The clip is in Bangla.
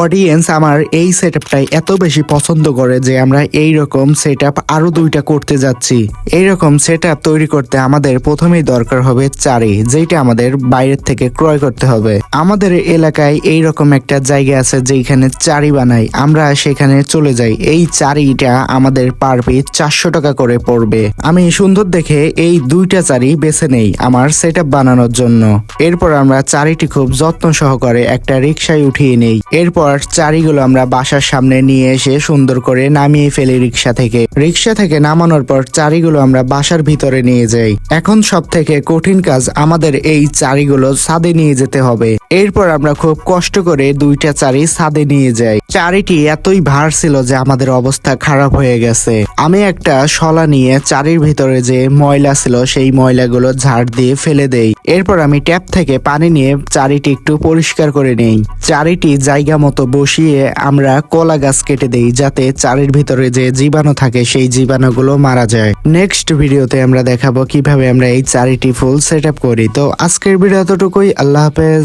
অডিয়েন্স আমার এই সেট এত বেশি পছন্দ করে যে আমরা এই রকম সেট আপ আরও দুইটা করতে যাচ্ছি। এইরকম সেট তৈরি করতে আমাদের প্রথমেই দরকার হবে চারি যেটা আমাদের বাইরের থেকে ক্রয় করতে হবে। আমাদের এলাকায় এই রকম একটা জায়গা আছে যেখানে চারি বানাই, আমরা সেখানে চলে যাই। এই চারিটা আমাদের পার পিস চারশো টাকা করে পড়বে। আমি সুন্দর দেখে এই দুইটা চারি বেছে নেই আমার সেট বানানোর জন্য। এরপর আমরা চারিটি খুব যত্ন সহকারে একটা রিক্সায় উঠিয়ে নেই। এরপর চারিগুলো আমরা বাসার সামনে নিয়ে এসে সুন্দর করে নামিয়ে ফেলি রিক্সা থেকে। রিক্সা থেকে নামানোর পর চারিগুলো আমরা বাসার ভিতরে নিয়ে যাই। এখন সব থেকে কঠিন কাজ আমাদের এই চারিগুলো ছাদে নিয়ে যেতে হবে। এরপর আমরা খুব কষ্ট করে দুইটা চারি ছাদে নিয়ে যাই। চারিটি এতই ভার ছিল যে আমাদের অবস্থা খারাপ হয়ে গেছে। আমি একটা শলা নিয়ে চারির ভিতরে যে ময়লা ছিল সেই ময়লাগুলো ঝাড় দিয়ে ফেলে দেই। এরপর আমি ট্যাপ থেকে পানি নিয়ে চারিটি একটু পরিষ্কার করে নেই। চারিটি জায়গা মতো বসিয়ে আমরা কলা গাছ কেটে দেই, যাতে চারির ভিতরে যে জীবাণু থাকে সেই জীবাণুগুলো মারা যায়। নেক্সট ভিডিওতে আমরা দেখাবো কীভাবে আমরা এই চারিটি ফুল সেট করি। তো আজকের ভিডিও এতটুকুই। আল্লাহ হাফেজ।